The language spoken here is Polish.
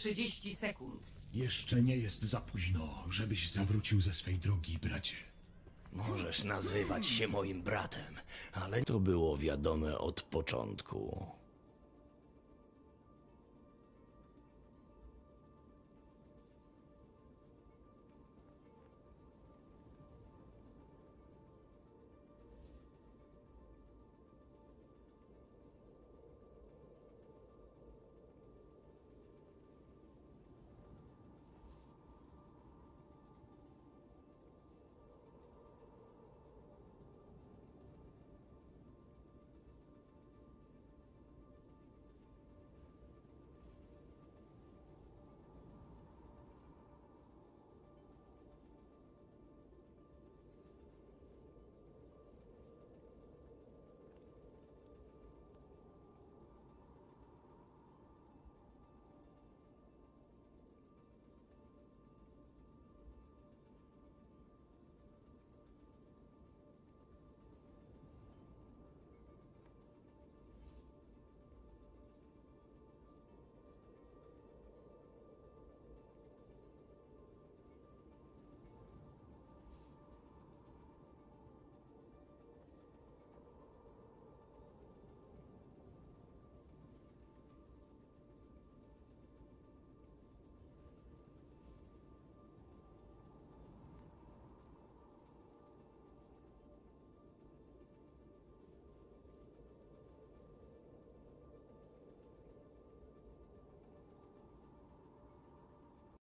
30 sekund. Jeszcze nie jest za późno, żebyś zawrócił ze swej drogi, bracie. Możesz nazywać się moim bratem, ale to było wiadome od początku.